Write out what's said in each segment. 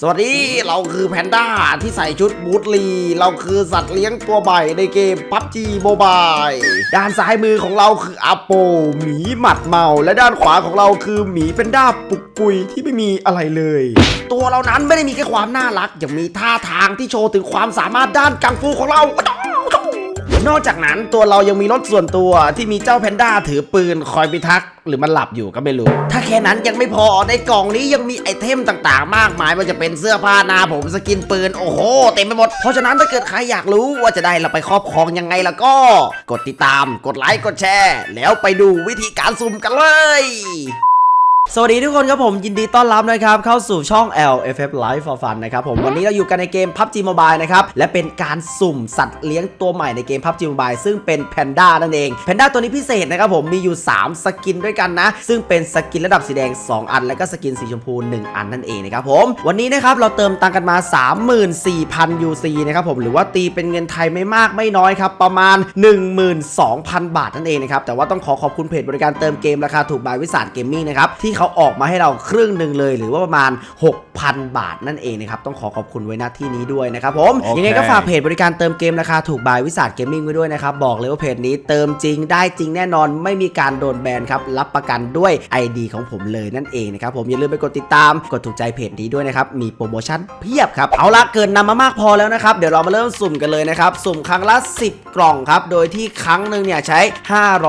สวัสดีเราคือแพนด้าที่ใส่ชุดบูทลี เราคือสัตว์เลี้ยงตัวใหม่ในเกม PUBG Mobile ด้านซ้ายมือของเราคืออาโปหมีหมัดเมา และด้านขวาของเราคือหมีแพนด้าปุกปุยที่ไม่มีอะไรเลย ตัวเรานั้นไม่ได้มีแค่ความน่ารักยังมีท่าทางที่โชว์ถึงความสามารถด้านกังฟูของเรา นอกจากนั้นตัวเรายังมีรถส่วนตัวที่มีเจ้าแพนด้าถือปืนคอยพิทักษ์หรือมันหลับอยู่ก็ไม่รู้ ถ้าแค่นั้นยังไม่พอในกล่องนี้ยังมีไอเทมต่างๆ มากมายว่าจะเป็นเสื้อผ้าหนาผมสกินปืนโอ้โหเต็มไปหมด เพราะฉะนั้นถ้าเกิดใครอยากรู้ว่าจะได้เราไปครอบครองยังไงแล้วก็ กดติดตาม กดไลค์กดแชร์ แล้วไปดูวิธีการสุ่มกันเลย สวัสดีทุกคนครับผมยินดีต้อนรับนะครับเข้าสู่ช่อง LFF Live for Fun นะครับผมวันนี้เราอยู่กันในเกม PUBG Mobile นะครับและเป็นการสุ่มสัตว์เลี้ยงตัวใหม่ในเกม PUBG Mobile ซึ่งเป็นแพนด้านั่นเองแพนด้าตัวนี้พิเศษนะครับผมมีอยู่ 3 สกินด้วยกันนะ ซึ่งเป็นสกินระดับสีแดง 2 อัน และก็สกินสีชมพู 1 อันนั่นเองนะครับผมวันนี้นะครับเราเติมตังกันมา 34,000 UC นะครับผมหรือว่าตีเป็นเงินไทยไม่มากไม่น้อยครับประมาณ 12,000 บาทนั่นเองนะครับแต่ว่าต้องขอขอบคุณเพจบริการเติมเกมราคาถูกบายวิสาทเกมมิ่งนะครับที่เขาออกมาให้เราครึ่งหนึ่งเลย หรือว่าประมาณ 6,000 บาทนั่นเองนะครับ ต้องขอขอบคุณไว้ณที่นี้ด้วยนะครับผมโอเคยังไงก็ฝากเพจบริการเติมเกมราคาถูกบายวิสาทเกมมิ่งไว้ด้วยนะครับ บอกเลยว่าเพจนี้เติมจริงได้จริงแน่นอนไม่มีการโดนแบนครับรับประกันด้วย ID ของผมเลยนั่นเองนะครับผมอย่าลืมไปกดติดตามกดถูกใจเพจนี้ด้วยนะครับมีโปรโมชั่นเพียบครับเอาละเกินนำมามากพอแล้วนะครับเดี๋ยวเรามาเริ่มสุ่มกันเลยนะครับสุ่มครั้งละ 10 กล่องครับโดยที่ครั้งหนึ่งเนี่ยใช้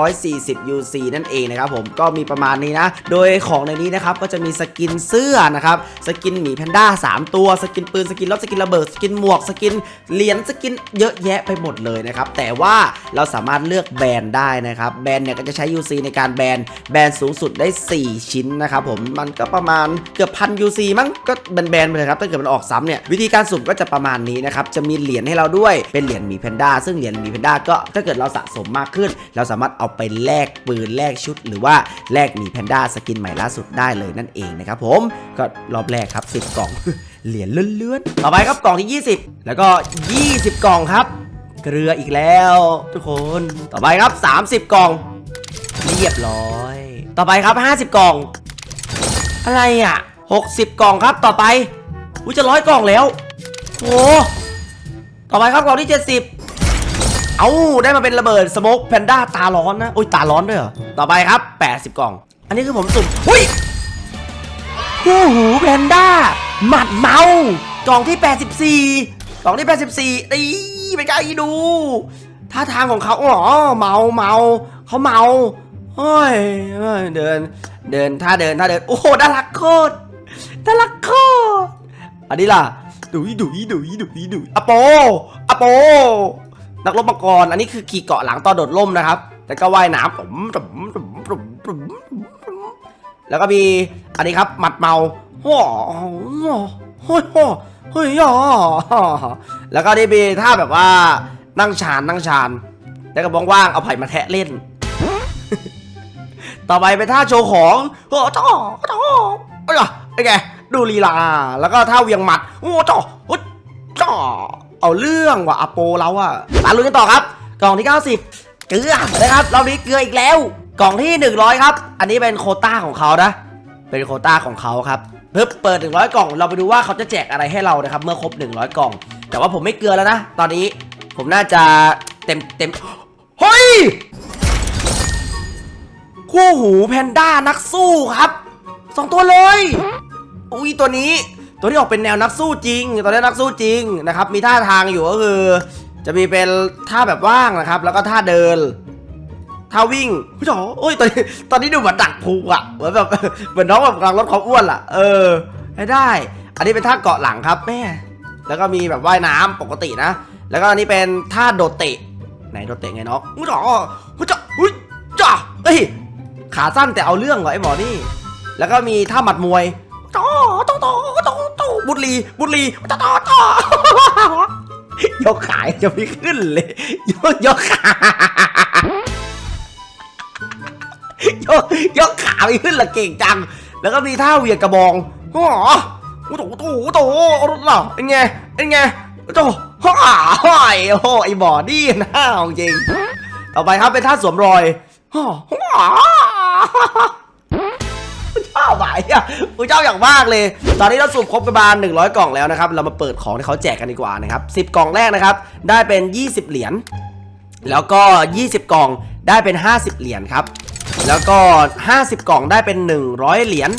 540 UC นั่นเองนะครับผมก็มีประมาณนี้นะ โดยของในนี้นะครับก็จะมีสกินเสื้อนะครับสกินหมีแพนด้า 3 ตัวสกินปืนสกินรถสกินระเบิดสกินหมวกสกินเหรียญสกินเยอะแยะไปหมดเลยนะครับแต่ว่าเราสามารถเลือกแบรนด์ได้นะครับแบรนด์เนี่ยก็จะใช้ UC ในการแบนแบนสูงสุดได้ 4 ชิ้นนะครับผมมันก็ประมาณเกือบพัน UC มั้งก็แบนๆไปเลยครับถ้าเกิดมันออกซ้ำเนี่ยวิธีการสุ่มก็จะประมาณนี้นะครับจะมีเหรียญให้เราด้วยเป็นเหรียญหมีแพนด้าซึ่งเหรียญหมีแพนด้าก็ถ้าเกิดเราสะสมมากขึ้น เราสามารถเอาไปแลกปืนแลกชุด หรือว่าแลกหมีแพนด้าสกินใหม่ล่าสุดได้เลยนั่นเองนะครับผมก็รอบแรกครับ 10 กล่อง เหรียญเลื่อนๆ ต่อไปครับกล่องที่ 20 แล้วก็ 20 กล่องครับ เกลืออีกแล้ว ทุกคนต่อไปครับ 30 กล่องเรียบร้อย ต่อไปครับ 50 กล่อง อะไรอะ 60 กล่องครับต่อไปอุ้ยจะร้อยกล่องแล้วโอ้ต่อไปครับกล่องที่ 70 เอาได้มาเป็นระเบิดสโมกแพนด้าตาร้อนนะ โอ้ยตาร้อนด้วยเหรอ ต่อไปครับ 80 กล่อง อันนี้คือผมสุ่มหุ้ยคู่หูแพนด้า หมัดเมากล่องที่ 84กล่องที่ 84ตีไปใกล้ดูท่าทางของเขาอ๋อเมาเมาเขาเมาเอ้ยเดิน เดินท่าเดินท่าเดิน โอ้โหน่ารักโคตรน่ารักโคตรอันนี้ล่ะดุยดุยดุยดุยดุยอโปอโป นักรบมังกร อันนี้คือขี่เกาะหลังตอนโดดร่มนะครับ แล้วก็ว่ายน้ำตุ๋มตุ๋มตุ๋มตุ๋มตุ๋มแล้วก็มีอันนี้ครับหมัดเมาโอ้โหโอ้ยโอ้ยเฮ้ยอ่อแล้วก็ได้มีท่าแบบว่านั่งชานนั่งชานแล้วก็ว่างๆเอาไผ่มาแทะเล่น ต่อไปเป็นท่าโชว์ของโอ้จ้อจ้อเอ้ยไอ้ไงดูลีลา แล้วก็ท่าเวียงหมัดโอ้จ้อโอ้จ้อเอาเรื่องว่ะอโปเราอะมาลุ้นกันต่อครับกล่องที่ 90 เกลือนะครับรอบนี้เกลืออีกแล้ว กล่องที่ 100 ครับ อันนี้เป็นโคต้าของเขานะ เป็นโคต้าของเขาครับเพิ่เปิด 100 กล่อง เราไปดูว่าเขาจะแจกอะไรให้เรานะครับ เมื่อครบ 100 กล่อง แต่ว่าผมไม่เกลือแล้วนะ ตอนนี้ผมน่าจะเต็มเต็มเฮ้ย คู่หูแพนด้านักสู้ครับสองตัวเลย อุ้ยตัวนี้ ตัวที่ออกเป็นแนวนักสู้จริง ตัวนี้นักสู้จริงนะครับ มีท่าทางอยู่ก็คือ จะมีเป็นท่าแบบว่างนะครับ แล้วก็ท่าเดินท่าวิ่งผู้ชมโอ้ยตอนนี้ตอนนี้ดูเหมือนดักผูกอะเหมือนแบบเหมือนน้องแบบกำลังลดความอ้วนอะเออให้ได้ อันนี้เป็นท่าเกาะหลังครับแม่แล้วก็มีแบบว่ายน้ำปกตินะ แล้วก็อันนี้เป็นท่าโดดเตะไหนโดดเตะไงน้องผู้ชมผู้ชมอุ้ยจ้าเฮ้ยขาสั้นแต่เอาเรื่องเหรอไอ้หมอนี่ แล้วก็มีท่าหมัดมวยต่อต่อต่อต่อต่อบุตรีบุตรีต่อต่อต่อ ยกขายจะไม่ขึ้นเลย ยกยกขายกยกขาไม่ขึ้นละเก่งจัง แล้วก็มีท่าเหวียงกระบองโอ้โหโอ้โหโอ้โหโอ้โหรถเหรอเป็นไงเป็นไงโอ้โหฮ่าฮ่ายโอ้โหไอ้หมอนี่นะเอาจริง ต่อไปครับเป็นท่าสวมรอยฮ่าฮ่า ชอบหมายอะกูชอบอย่างมากเลย ตอนนี้เราสูบครบประมาณ100 กล่องแล้วนะครับ เรามาเปิดของที่เขาแจกกันดีกว่านะครับ 10 กล่องแรกนะครับ ได้เป็น 20 เหรียญ แล้วก็ 20 กล่องได้เป็น 50 เหรียญครับ แล้วก็ 50 กล่องได้เป็น 100 เหรียญ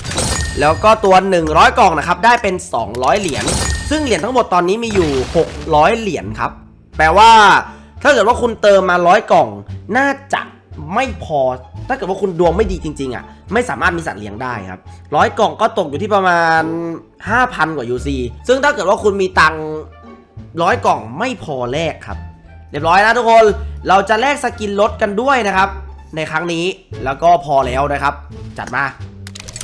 แล้วก็ตัว 100 กล่องนะครับ ได้เป็น 200 เหรียญ ซึ่งเหรียญทั้งหมดตอนนี้มีอยู่ 600 เหรียญครับ แปลว่า ถ้าเกิดว่าคุณเติมมา 100 กล่อง น่าจะไม่พอ ถ้าเกิดว่าคุณดวงไม่ดีจริง ๆ อะ ไม่สามารถมีสัตว์เลี้ยงได้ครับร้อยกล่องก็ตกอยู่ที่ประมาณ 5,000 กว่า UC ซึ่งถ้าเกิดว่าคุณมีตังร้อยกล่องไม่พอแลกครับเรียบร้อยนะทุกคนเราจะแลกสกินรถกันด้วยนะครับ ในครั้งนี้แล้วก็พอแล้วนะครับ จัดมา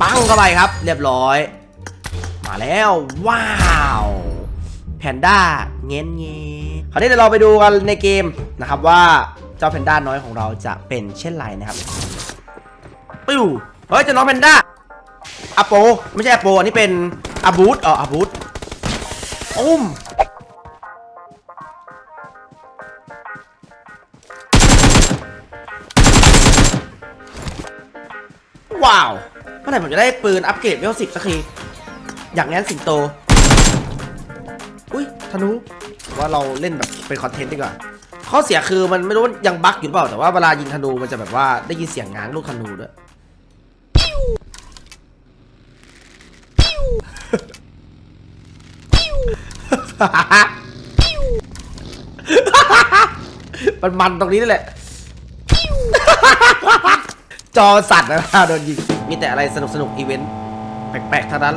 ปั้งเข้าไปครับ เรียบร้อย มาแล้ว ว้าวแพนด้าเงี้ยเงี้ยคราวนี้เดี๋ยวเราไปดูกันในเกมนะครับว่าเจ้าแพนด้าน้อยของเราจะเป็นเช่นไรนะครับ ปิ้วเฮ้ยเจะน้องแพนด้าอะโป ไม่ใช่อะโป อันนี้เป็นอาบูธอ๋ออาบูธอุ้มว้าวเมื่อไหร่ผมจะได้ปืนอัปเกรดเวลสิบสักที อย่างนั้นสิงโต อุ้ยธนูว่าเราเล่นแบบเป็นคอนเทนต์ดีกว่า ข้อเสียคือมันไม่รู้ว่ายังบั๊กอยู่หรือเปล่า แต่ว่าเวลายิงธนูมันจะแบบว่าได้ยินเสียงง้างลูกธนูด้วย มันมันตรงนี้นี่นแหละ จอสั่นนะโดนยิง มีแต่อะไรสนุกสนุกอีเวนต์ แปลกๆเท่านั้น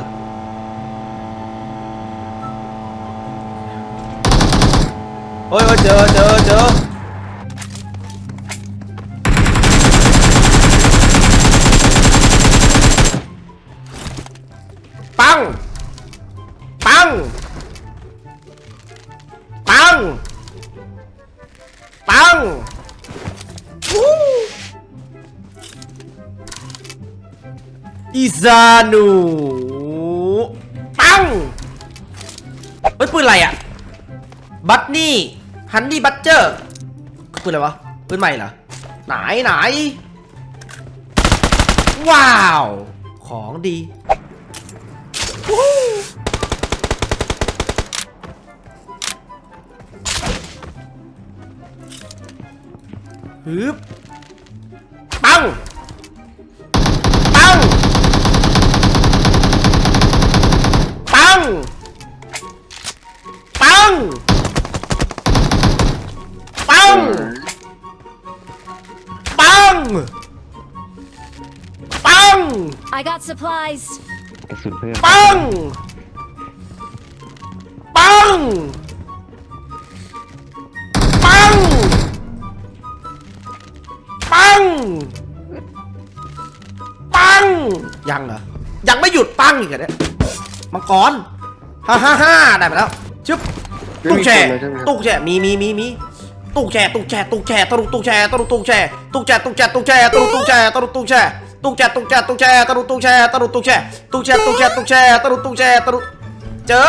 โอ้ยโอ้ยเจอเจอเจอ ง ปัง ปัง ปังวู้อีซานูปังเฮ้ยปืนอะไรอะ บัตนี่ ฮันนี่บัตเจอร์ปืนอะไรวะ ปืนใหม่เหรอ ไหนไหน ว้าว ของดีวู้ ฮึบปัง ปัง ปัง ปัง ปัง ปัง ปัง I got supplies. กระสุนเพิ่ม ปัง ปัง ปัง ปัง ปัง ยังเหรอ ยังไม่หยุดปังอีกเหรอเนี่ย มังกร ฮ่าฮ่าฮ่าได้ไปแล้ว ชึบตุ๊กแช่ตุ๊กแช่มีมีมีมีตุ๊กแช่ตุ๊กแช่ตุ๊กแช่ตะลุตุ๊กแช่ตะลุตุ๊กแช่ตุ๊กแช่ตุ๊กแช่ตุ๊กแช่ตะลุตุ๊กแช่ตะลุตุ๊กแช่ ตุ๊กแช่ตุ๊กแช่ตุ๊กแช่ตะลุตุ๊กแช่ตะลุตุ๊กแช่ตุ๊กแช่ตุ๊กแช่ตุ๊กแช่ตะลุตุ๊กแช่ตะลุเจอ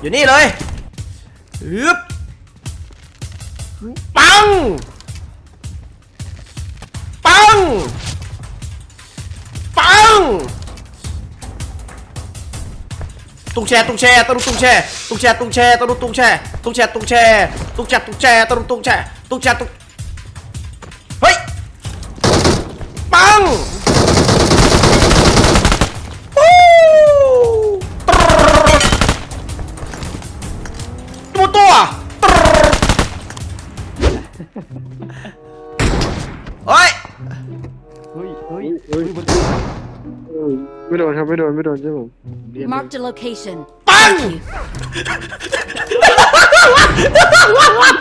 อยู่นี่เลยฮึบปัง ปัง ปัง ตุ้งแช่ตุ้งแช่ตะลุตุ้งแช่ตุ้งแช่ตุ้งแช่ตะลุตุ้งแช่ตุ้งแช่ตุ้งแช่ตุ้งแช่ตุ้งแช่ตะลุตุ้งแช่ตุ้งแช่ตุ้ง ปังฮู้ตัวตัวเฮ้ยเฮ้ยเฮ้ยเฮ้ยไม่โดนครับไม่โดนไม่โดนใช่ผมเรียน Marked a location. ปัง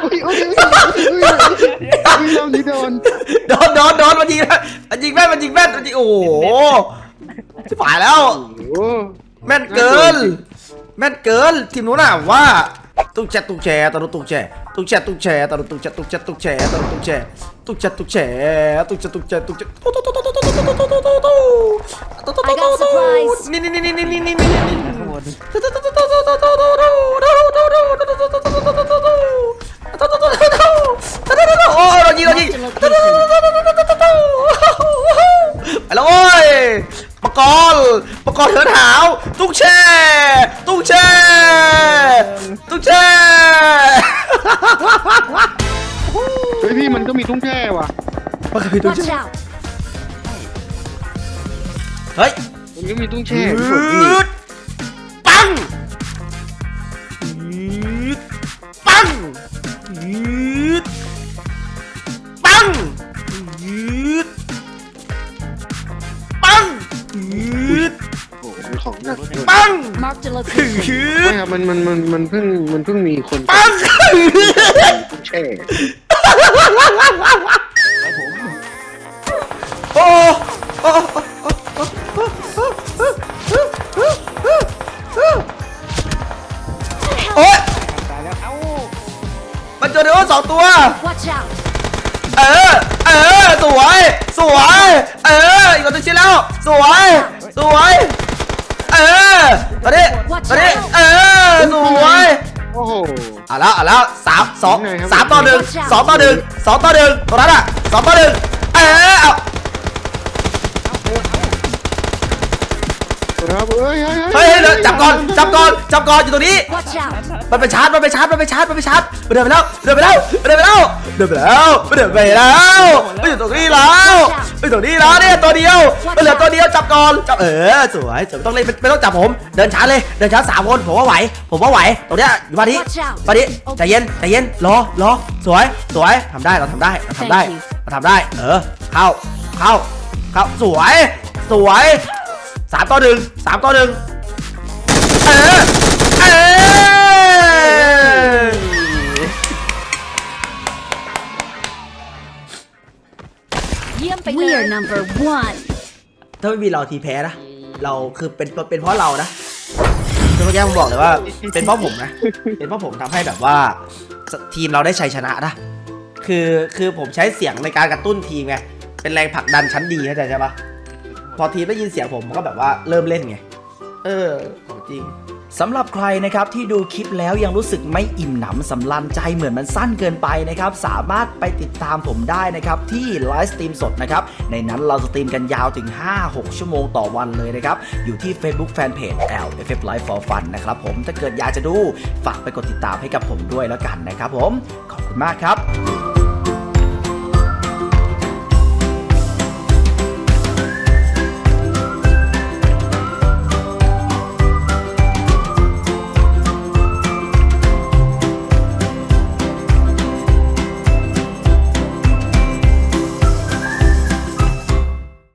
อุ้ยอุ้ยอุ้ยอุ้ยอุ้ยเรานี้โดนโดนโดนโดนมันยิงนะมันยิงแม่นมันยิงแม่นมันยิงโอ้โหชิบหายแล้ว โอ้แม่นเกิน แม่นเกินทีมนู้นน่ะว่าตุ๊กแชตุ๊กแชตะลุตุ๊กแชตุ๊กแชตุ๊กแชตะลุตุ๊กแชตุ๊กแชตุ๊กแชตะลุตุ๊กแชตุ๊กแชตุ๊กแชตุ๊กแชตุ๊กแชตุ๊กแชตุ๊กตุ๊กตุ๊กตุ๊กตุ๊กตุ๊กตุ๊กตุ๊กตุ๊กตุ๊กตุ๊กตุ๊ก I got supplies. นี่นี่นี่นี่นี่นี่นี่ข้างบน โอ้เรายิงรายิงไปแล้วโอ้ยปกรณ์ปกรณ์เถินหาวตุ้งแช่ตุ้งแช่ตุ้งแช่เฮ้ยพี่มันก็มีตุ้งแช่ว่ะมันก็มีตุ้งแช่เฮ้ยมันก็มีตุ้งแช่ ยืดปังยืดปังยืดโอ้โหมันของหนักด้วยปัง Marked a location. ยืไม่ดครับมันมันมันมันเพิ่งมันเพิ่งมีคนปังตุ้งแช่โอ้โอ้โตัวชิ้นแล้ว สวย สวย เออตอนนี้ตอนนี้เออ สวย โอ้โห เอาแล้วเอาแล้วสามสองสามต่อหนึ่งสองต่อหนึ่งสองต่อหนึ่งตรงนั้นอะสองต่อหนึ่งเออเอา ครับเอ้ยเฮ้ยเฮ้ยเดี๋ยวจับก่อนจับก่อนจับก่อนอยู่ตรงนี้ Watch out! มันไปชาร์จมันไปชาร์จมันไปชาร์จมันไปชาร์จมันเดินไปแล้วเดินไปแล้วเดินไปแล้วเดินไปแล้วเดินไปแล้วไม่อยู่ตรงนี้แล้วไม่อยู่ตรงนี้แล้วเนี่ยตัวเดียวมันเหลือตัวเดียวจับก่อนจับเออสวยสวยไม่ต้องเล่นไม่ไม่ต้องจับผมเดินช้าเลยเดินช้าสามคนผมว่าไหวผมว่าไหวตรงเนี้ยอยู่มาดิ Watch out มาดิใจเย็นใจเย็นรอรอสวยสวยทำได้เราทำได้เราทำได้ Thank you เราทำได้เออเข้าเข้าเข้าสวย สวย สามต่อหนึ่งสามต่อหนึ่งเออเออ We are number one. ถ้าไม่มีเราทีแพ้นะเราคือเป็นเป็นเพราะเรานะคือเมื่อกี้ผมบอกเลยว่า เป็นเพราะผมนะ เป็นเพราะผมทำให้แบบว่าทีมเราได้ชัยชนะนะคือคือผมใช้เสียงในการกระตุ้นทีมไงเป็นแรงผลักดันชั้นดีเข้าใจใช่ปะ พอทีมได้ยินเสียงผมมันก็แบบว่าเริ่มเล่นไง เออของจริงสำหรับใครนะครับที่ดูคลิปแล้วยังรู้สึกไม่อิ่มหนำสำลันใจเหมือนมันสั้นเกินไปนะครับ สามารถไปติดตามผมได้นะครับ ที่ไลฟ์สตรีมสดนะครับ ในนั้นเราสตรีมกันยาวถึง 5-6 ชั่วโมงต่อวันเลยนะครับ อยู่ที่ Facebook Fanpage LFF Live for Fun นะครับผมถ้าเกิดอยากจะดู ฝากไปกดติดตามให้กับผมด้วยแล้วกันนะครับผม ขอบคุณมากครับ